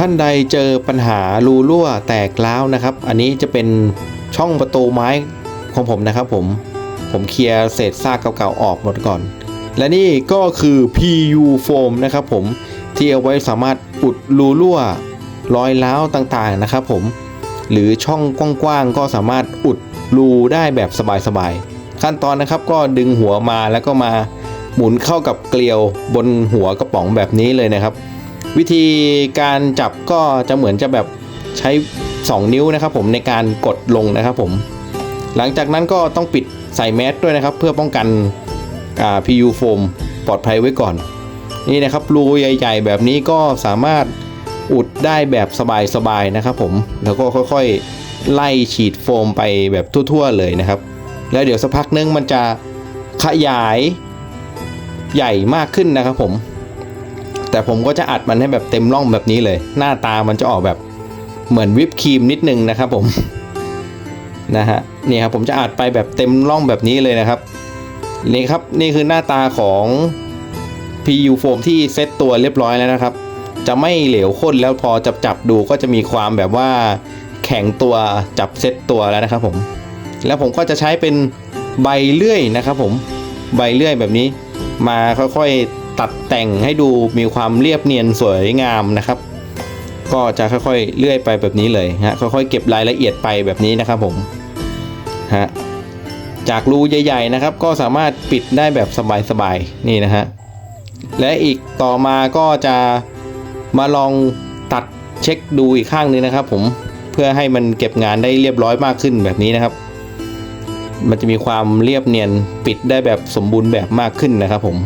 ท่านใดเจอปัญหารูรั่วแตกร้าวนะครับ อันนี้จะเป็นช่องประตูไม้ของผมนะครับผม ผมเคลียร์เศษซากเก่าๆออกหมดก่อน และนี่ก็คือ PU foam นะครับผมที่เอาไว้สามารถอุดรูรั่วรอยร้าวต่างๆนะครับผม หรือช่องกว้างๆก็สามารถอุดรูได้แบบสบายๆ ขั้นตอนนะครับก็ดึงหัวมาแล้วก็มาหมุนเข้ากับเกลียวบนหัวกระป๋องแบบนี้เลยนะครับ วิธีการจับก็จะเหมือนจะแบบใช้ 2 นิ้วนะครับผมในการกดลงนะครับผม หลังจากนั้นก็ต้องปิดใส่แมสด้วยนะครับ เพื่อป้องกันอ่า PU foam ปลอดภัยไว้ก่อน นี่นะครับรูใหญ่ ๆ แบบนี้ก็สามารถอุดได้แบบสบายๆนะครับผมแล้วก็ค่อยๆ ไล่ฉีดโฟมไปแบบทั่วๆเลยนะครับ แล้วเดี๋ยวสักพักนึงมันจะขยายใหญ่มากขึ้นนะครับผม แต่ผมก็จะอัดมันให้แบบเต็มร่องแบบนี้เลย หน้าตามันจะออกแบบเหมือนวิปครีมนิดนึงนะครับผมนะฮะนี่ครับผมจะอัดไปแบบเต็มร่องแบบนี้เลยนะครับนี่ครับนี่คือหน้าตาของ PU foam ที่เซตตัวเรียบร้อยแล้วนะครับ จะไม่เหลวข้นแล้วพอจับจับดูก็จะมีความแบบว่าแข็งตัวจับเซตตัวแล้วนะครับผม แล้วผมก็จะใช้เป็นใบเลื่อยนะครับผม ใบเลื่อยแบบนี้มาค่อยๆ ตัดแต่งให้ดูมีความเรียบเนียนสวยงามนะครับ ก็จะค่อยๆเลื่อยไปแบบนี้เลยฮะค่อยๆเก็บรายละเอียดไปแบบนี้นะครับผมฮะจากรูใหญ่ๆนะครับ ก็สามารถปิดได้แบบสบายๆนี่นะฮะและอีกต่อมาก็จะมาลองตัดเช็คดูอีกข้างหนึงนะครับ ผมเพื่อให้มันเก็บงานได้เรียบร้อยมากขึ้นแบบนี้นะครับ มันจะมีความเรียบเนียนปิดได้แบบสมบูรณ์แบบมากขึ้นนะครับผม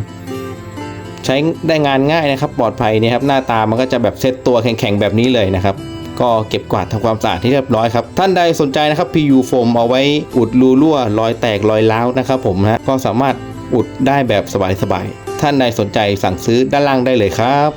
ช้ได้งานง่ายนะครับ ปลอดภัยนี่ครับหน้าตามันก็จะแบบเซตตัวแข็งๆแบบนี้เลยนะครับก็เก็บกวาดทำความสะอาดที่เรียบร้อยครับ ท่านใดสนใจนะครับ PU โฟมเอาไว้อุดรูรั่วรอยแตกรอยร้าวนะครับผมนะก็สามารถอุดได้แบบสบายๆท่านใดสนใจสั่งซื้อด้านล่างได้เลยครับ